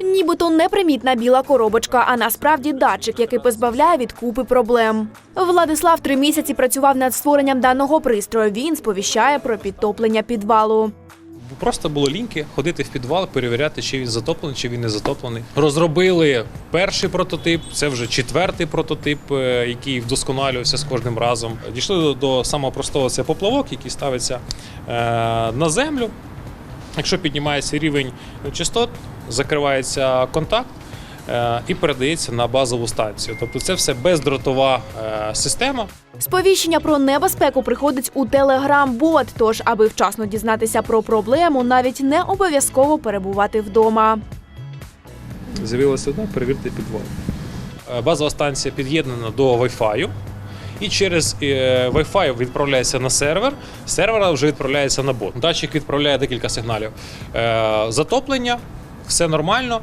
Нібито непримітна біла коробочка, а насправді датчик, який позбавляє від купи проблем. Владислав три місяці працював над створенням даного пристрою. Він сповіщає про підтоплення підвалу. Просто було ліньки ходити в підвал, перевіряти, чи він затоплений, чи він не затоплений. Розробили перший прототип, це вже четвертий прототип, е, який вдосконалювався з кожним разом. Дійшли до, самого простого це поплавок, який ставиться е, на землю. Якщо піднімається рівень частот, закривається контакт. е, І передається на базову станцію. Тобто це все бездротова е, система. Сповіщення про небезпеку приходить у телеграм-бот. Тож, аби вчасно дізнатися про проблему, навіть не обов'язково перебувати вдома. З'явилася одна, перевірте підвал. Е, Базова станція під'єднана до Wi-Fi. І через е, Wi-Fi відправляється на сервер, сервера вже відправляється на бот. Датчик відправляє декілька сигналів. Е, Затоплення, все нормально,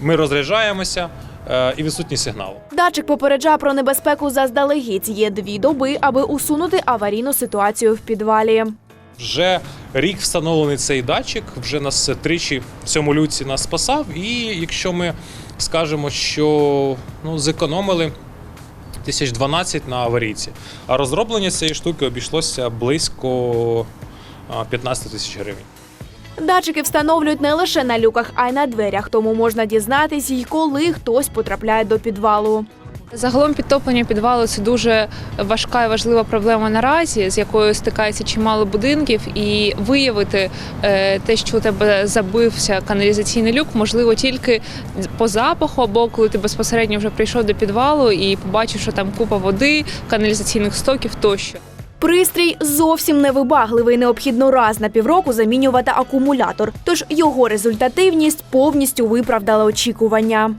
ми розряджаємося е, і відсутній сигнал. Датчик попереджає про небезпеку заздалегідь. Є дві доби, аби усунути аварійну ситуацію в підвалі. Вже рік встановлений цей датчик, вже нас тричі в цьому люці нас спасав. І якщо ми скажемо, що ну, зекономили тисяч 12 на аварійці, а розроблення цієї штуки обійшлося близько а, 15 тисяч гривень. Датчики встановлюють не лише на люках, а й на дверях, тому можна дізнатись, й коли хтось потрапляє до підвалу. Загалом підтоплення підвалу це дуже важка і важлива проблема наразі, з якою стикається чимало будинків, і виявити е, те, що у тебе забився каналізаційний люк, можливо тільки по запаху, або коли ти безпосередньо вже прийшов до підвалу і побачив, що там купа води, каналізаційних стоків тощо. Пристрій зовсім невибагливий. Необхідно раз на півроку замінювати акумулятор. Тож його результативність повністю виправдала очікування.